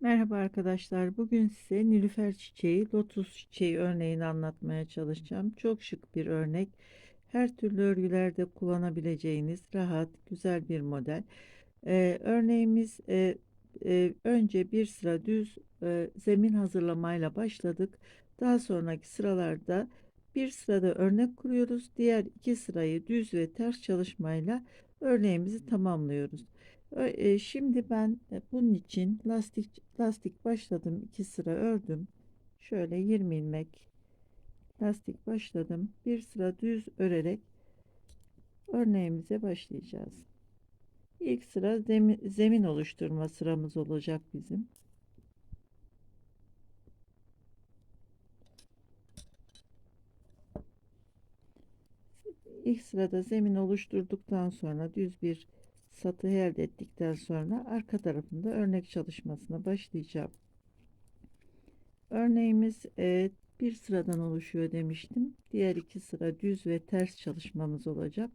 Merhaba arkadaşlar. Bugün size nilüfer çiçeği, lotus çiçeği örneğini anlatmaya çalışacağım. Çok şık bir örnek. Her türlü örgülerde kullanabileceğiniz rahat, güzel bir model. Ee, örneğimiz e, e, önce bir sıra düz e, zemin hazırlamayla başladık. Daha sonraki sıralarda bir sırada örnek kuruyoruz. Diğer iki sırayı düz ve ters çalışmayla örneğimizi tamamlıyoruz. E, şimdi ben e, bunun için lastik lastik başladım. iki sıra ördüm. Şöyle 20 ilmek lastik başladım. Bir sıra düz örerek örneğimize başlayacağız. İlk sıra zemin, zemin oluşturma sıramız olacak bizim. İlk sırada zemin oluşturduktan sonra düz bir satı elde ettikten sonra arka tarafında örnek çalışmasına başlayacağım. Örneğimiz e, bir sıradan oluşuyor demiştim. Diğer iki sıra düz ve ters çalışmamız olacak.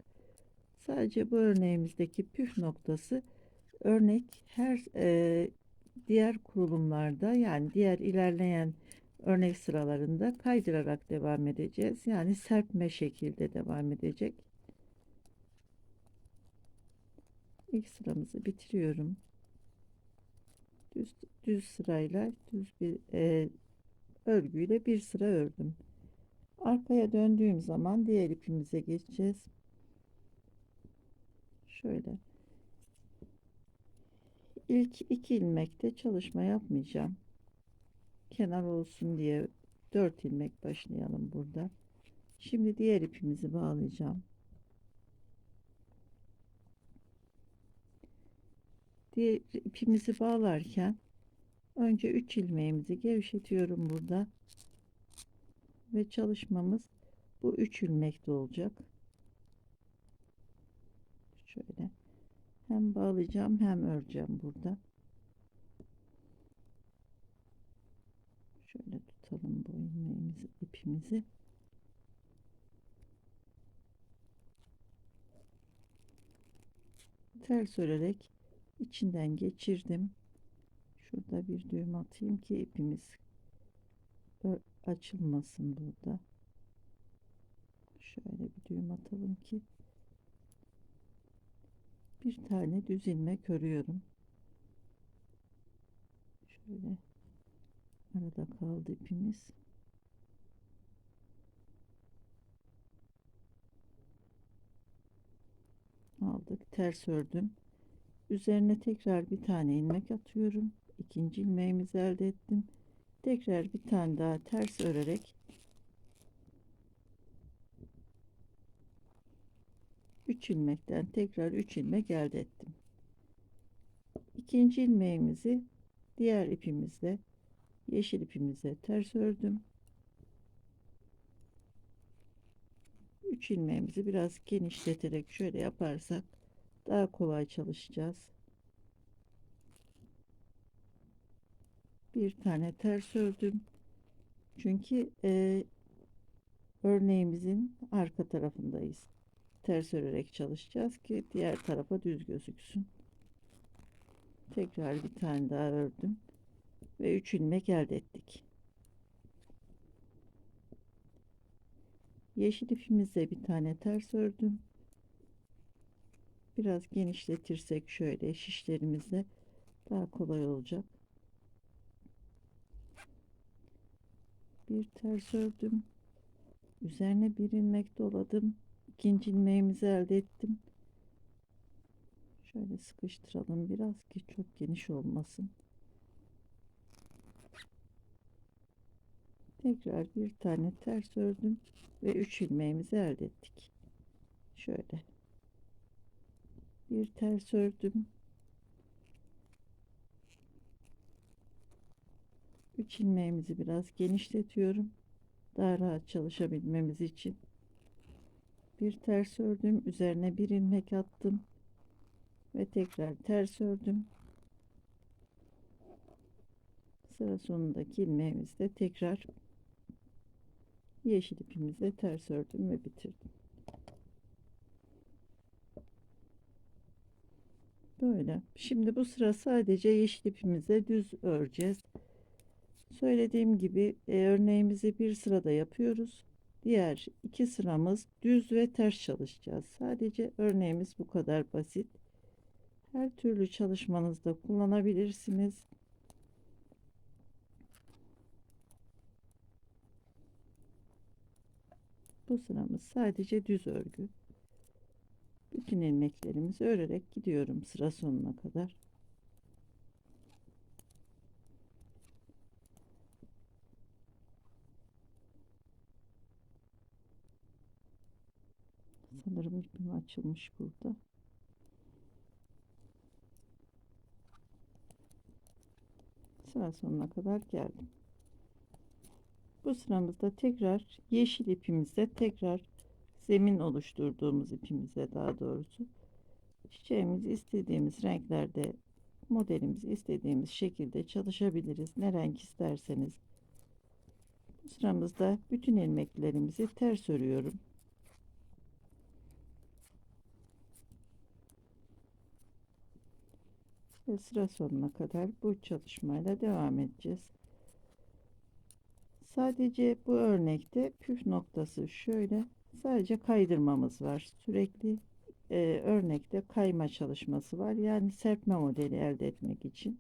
Sadece bu örneğimizdeki püf noktası örnek her e, diğer kurulumlarda yani diğer ilerleyen örnek sıralarında kaydırarak devam edeceğiz. Yani serpme şekilde devam edecek. İlk sıramızı bitiriyorum. Düz, düz sırayla düz bir e, örgüyle bir sıra ördüm. Arkaya döndüğüm zaman diğer ipimize geçeceğiz. Şöyle. İlk iki ilmekte çalışma yapmayacağım. Kenar olsun diye 4 ilmek başlayalım burada. Şimdi diğer ipimizi bağlayacağım. diğer ipimizi bağlarken önce 3 ilmeğimizi gevşetiyorum burada ve çalışmamız bu 3 ilmekte olacak şöyle hem bağlayacağım hem öreceğim burada tutalım bu ilmeğimizi ipimizi ters örerek içinden geçirdim. Şurada bir düğüm atayım ki ipimiz açılmasın burada. Şöyle bir düğüm atalım ki bir tane düz ilmek örüyorum. Şöyle arada kaldı ipimiz. aldık ters ördüm. Üzerine tekrar bir tane ilmek atıyorum. İkinci ilmeğimizi elde ettim. Tekrar bir tane daha ters örerek 3 ilmekten tekrar 3 ilmek elde ettim. İkinci ilmeğimizi diğer ipimizle yeşil ipimize ters ördüm 3 ilmeğimizi biraz genişleterek şöyle yaparsak daha kolay çalışacağız. Bir tane ters ördüm. Çünkü e, örneğimizin arka tarafındayız. Ters örerek çalışacağız ki diğer tarafa düz gözüksün. Tekrar bir tane daha ördüm ve 3 ilmek elde ettik. Yeşil ipimizle bir tane ters ördüm biraz genişletirsek şöyle şişlerimizde daha kolay olacak. Bir ters ördüm. Üzerine bir ilmek doladım. İkinci ilmeğimizi elde ettim. Şöyle sıkıştıralım biraz ki çok geniş olmasın. Tekrar bir tane ters ördüm ve üç ilmeğimizi elde ettik. Şöyle bir ters ördüm. 3 ilmeğimizi biraz genişletiyorum. Daha rahat çalışabilmemiz için. Bir ters ördüm. Üzerine bir ilmek attım. Ve tekrar ters ördüm. Sıra sonundaki ilmeğimizde tekrar yeşil ipimizle ters ördüm ve bitirdim. Böyle. Şimdi bu sıra sadece yeşil ipimize düz öreceğiz. Söylediğim gibi e, örneğimizi bir sırada yapıyoruz. Diğer iki sıramız düz ve ters çalışacağız. Sadece örneğimiz bu kadar basit. Her türlü çalışmanızda kullanabilirsiniz. Bu sıramız sadece düz örgü. Bütün ilmeklerimizi örerek gidiyorum sıra sonuna kadar. Sanırım ipim açılmış burada. Sıra sonuna kadar geldim. Bu sıramızda tekrar yeşil ipimizde tekrar zemin oluşturduğumuz ipimize daha doğrusu çiçeğimizi istediğimiz renklerde modelimizi istediğimiz şekilde çalışabiliriz. Ne renk isterseniz. Bu sıramızda bütün ilmeklerimizi ters örüyorum. Ve sıra sonuna kadar bu çalışmayla devam edeceğiz. Sadece bu örnekte püf noktası şöyle sadece kaydırmamız var. Sürekli e, örnekte kayma çalışması var. Yani serpme modeli elde etmek için.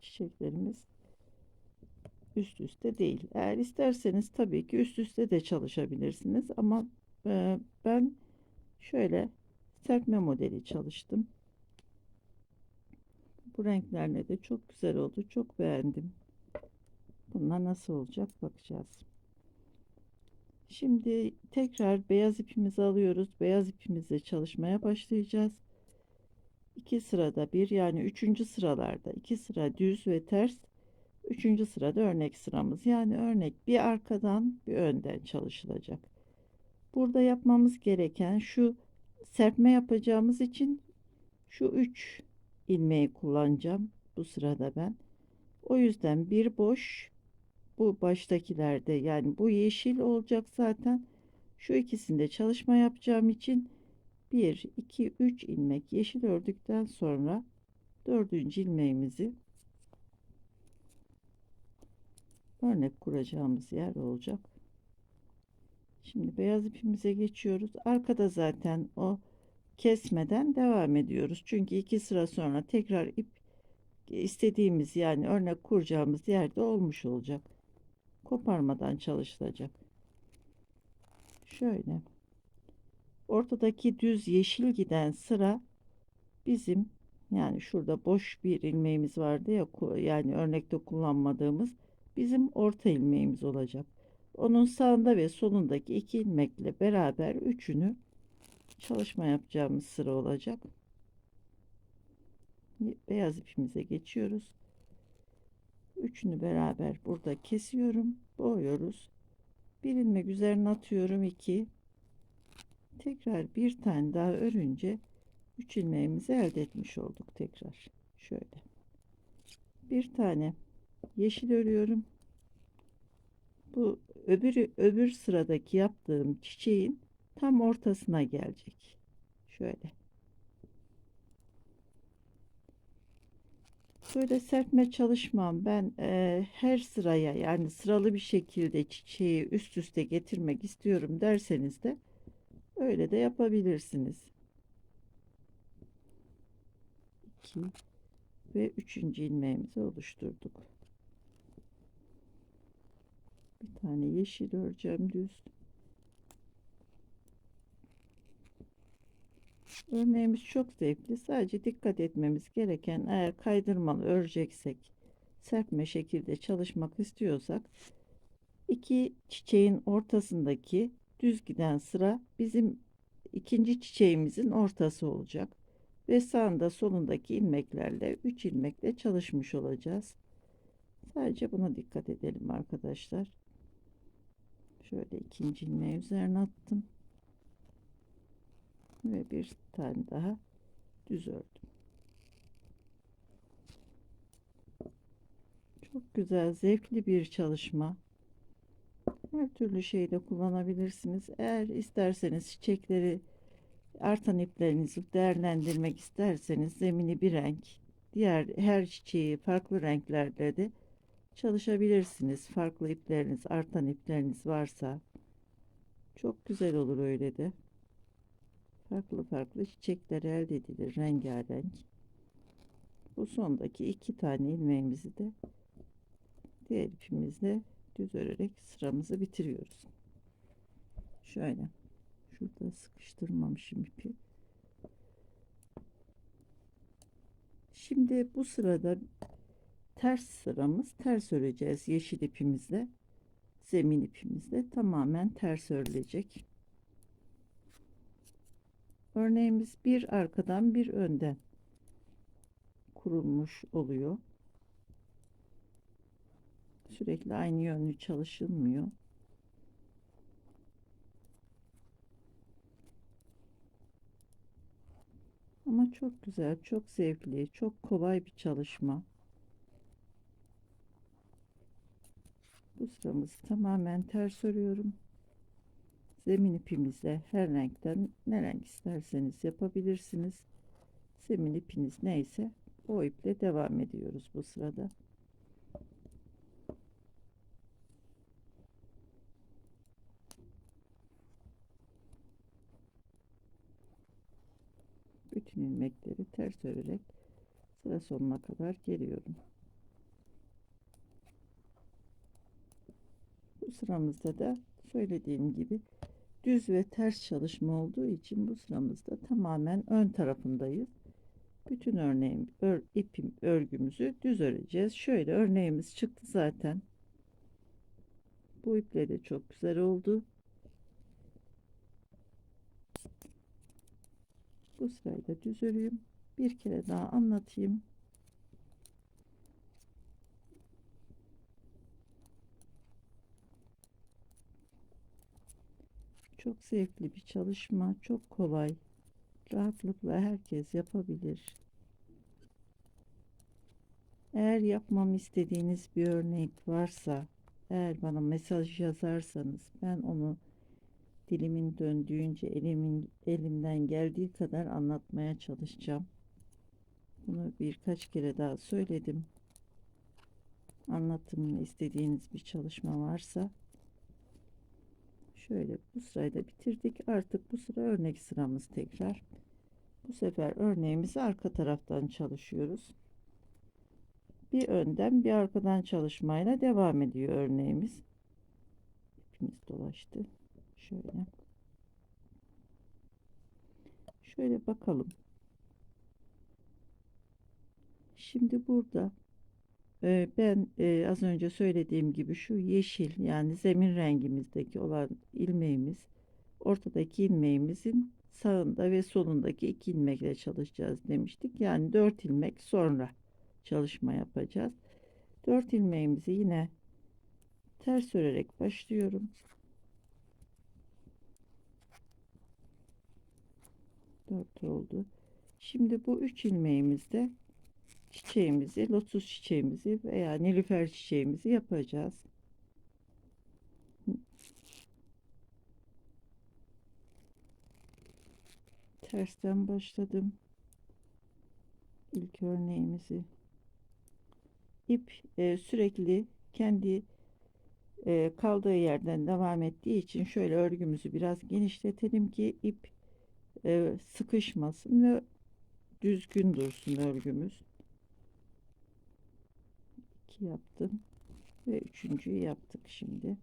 Çiçeklerimiz üst üste değil. Eğer isterseniz tabii ki üst üste de çalışabilirsiniz. Ama e, ben şöyle serpme modeli çalıştım. Bu renklerle de çok güzel oldu. Çok beğendim. Bunlar nasıl olacak bakacağız. Şimdi tekrar beyaz ipimizi alıyoruz. Beyaz ipimizle çalışmaya başlayacağız. İki sırada bir yani üçüncü sıralarda iki sıra düz ve ters. Üçüncü sırada örnek sıramız. Yani örnek bir arkadan bir önden çalışılacak. Burada yapmamız gereken şu serpme yapacağımız için şu üç ilmeği kullanacağım bu sırada ben. O yüzden bir boş bu baştakilerde yani bu yeşil olacak zaten. Şu ikisinde çalışma yapacağım için 1 2 3 ilmek yeşil ördükten sonra dördüncü ilmeğimizi örnek kuracağımız yer olacak. Şimdi beyaz ipimize geçiyoruz. Arkada zaten o kesmeden devam ediyoruz. Çünkü iki sıra sonra tekrar ip istediğimiz yani örnek kuracağımız yerde olmuş olacak. Koparmadan çalışılacak. Şöyle. Ortadaki düz yeşil giden sıra bizim yani şurada boş bir ilmeğimiz vardı ya yani örnekte kullanmadığımız bizim orta ilmeğimiz olacak. Onun sağında ve solundaki iki ilmekle beraber üçünü çalışma yapacağımız sıra olacak. Beyaz ipimize geçiyoruz. Üçünü beraber burada kesiyorum. Boğuyoruz. Bir ilmek üzerine atıyorum. iki. Tekrar bir tane daha örünce üç ilmeğimizi elde etmiş olduk tekrar. Şöyle. Bir tane yeşil örüyorum. Bu öbür öbür sıradaki yaptığım çiçeğin tam ortasına gelecek. Şöyle. Böyle serpme çalışmam. Ben e, her sıraya yani sıralı bir şekilde çiçeği üst üste getirmek istiyorum derseniz de öyle de yapabilirsiniz. 2 ve 3. ilmeğimizi oluşturduk. Bir tane yeşil öreceğim düz. Örneğimiz çok zevkli. Sadece dikkat etmemiz gereken eğer kaydırmalı öreceksek serpme şekilde çalışmak istiyorsak iki çiçeğin ortasındaki düz giden sıra bizim ikinci çiçeğimizin ortası olacak ve sağında solundaki ilmeklerle 3 ilmekle çalışmış olacağız. Sadece buna dikkat edelim arkadaşlar. Şöyle ikinci ilmeği üzerine attım ve bir tane daha düz ördüm. Çok güzel, zevkli bir çalışma. Her türlü şeyde kullanabilirsiniz. Eğer isterseniz çiçekleri Artan iplerinizi değerlendirmek isterseniz zemini bir renk, diğer her çiçeği farklı renklerde de çalışabilirsiniz. Farklı ipleriniz, artan ipleriniz varsa çok güzel olur öyle de. Farklı farklı çiçekler elde edilir rengarenk. Bu sondaki iki tane ilmeğimizi de diğer ipimizle düz örerek sıramızı bitiriyoruz. Şöyle. Şurada sıkıştırmamışım ipi. Şimdi bu sırada ters sıramız ters öreceğiz yeşil ipimizle. Zemin ipimizle tamamen ters örülecek. Örneğimiz bir arkadan bir önden kurulmuş oluyor. Sürekli aynı yönlü çalışılmıyor. Ama çok güzel, çok zevkli, çok kolay bir çalışma. Bu sıramızı tamamen ters örüyorum. Zemin ipimizle her renkten ne renk isterseniz yapabilirsiniz. Zemin ipiniz neyse o iple devam ediyoruz bu sırada. bütün ilmekleri ters örerek sıra sonuna kadar geliyorum. Bu sıramızda da söylediğim gibi düz ve ters çalışma olduğu için bu sıramızda tamamen ön tarafındayız. Bütün örneğim, ör, ipim, örgümüzü düz öreceğiz. Şöyle örneğimiz çıktı zaten. Bu iple de çok güzel oldu. Bu sırayı da düz öreyim. Bir kere daha anlatayım. Çok zevkli bir çalışma, çok kolay. Rahatlıkla herkes yapabilir. Eğer yapmamı istediğiniz bir örnek varsa, eğer bana mesaj yazarsanız ben onu dilimin döndüğünce elimin elimden geldiği kadar anlatmaya çalışacağım. Bunu birkaç kere daha söyledim. Anlatımını istediğiniz bir çalışma varsa şöyle bu sırayı da bitirdik. Artık bu sıra örnek sıramız tekrar. Bu sefer örneğimizi arka taraftan çalışıyoruz. Bir önden bir arkadan çalışmayla devam ediyor örneğimiz. İpimiz dolaştı. Şöyle. Şöyle bakalım. Şimdi burada ben az önce söylediğim gibi şu yeşil yani zemin rengimizdeki olan ilmeğimiz ortadaki ilmeğimizin sağında ve solundaki iki ilmekle çalışacağız demiştik. Yani 4 ilmek sonra çalışma yapacağız. 4 ilmeğimizi yine ters örerek başlıyorum. 4 oldu. Şimdi bu 3 ilmeğimizde çiçeğimizi, lotus çiçeğimizi veya nilüfer çiçeğimizi yapacağız. Tersten başladım. İlk örneğimizi ip e, sürekli kendi e, kaldığı yerden devam ettiği için şöyle örgümüzü biraz genişletelim ki ip e, sıkışmasın ve düzgün dursun örgümüz. 2 yaptım ve üçüncüyü yaptık şimdi.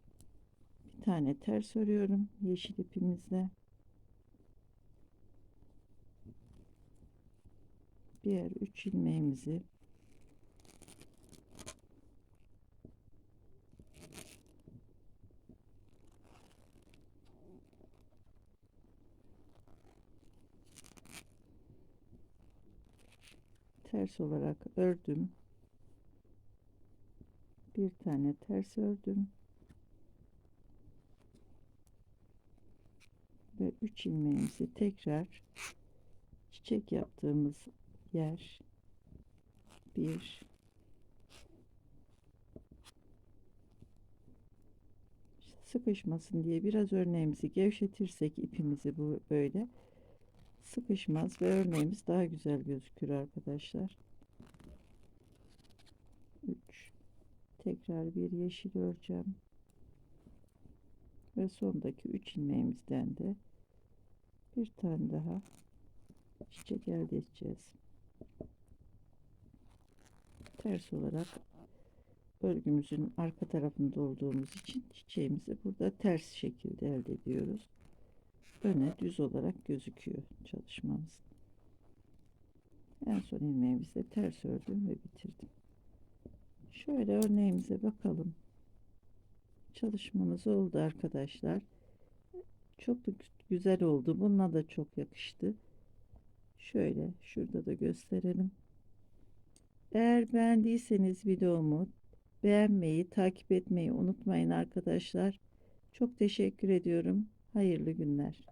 Bir tane ters örüyorum yeşil ipimizle. Diğer üç ilmeğimizi ters olarak ördüm. Bir tane ters ördüm. Ve 3 ilmeğimizi tekrar çiçek yaptığımız yer bir sıkışmasın diye biraz örneğimizi gevşetirsek ipimizi bu böyle sıkışmaz ve örneğimiz daha güzel gözükür arkadaşlar. 3 tekrar bir yeşil öreceğim ve sondaki 3 ilmeğimizden de bir tane daha çiçek elde edeceğiz. Ters olarak örgümüzün arka tarafında olduğumuz için çiçeğimizi burada ters şekilde elde ediyoruz. Öne düz olarak gözüküyor çalışmamız. En son ilmeğimizde ters ördüm ve bitirdim. Şöyle örneğimize bakalım. Çalışmamız oldu arkadaşlar. Çok güzel oldu. Bununla da çok yakıştı. Şöyle şurada da gösterelim. Eğer beğendiyseniz videomu beğenmeyi, takip etmeyi unutmayın arkadaşlar. Çok teşekkür ediyorum. Hayırlı günler.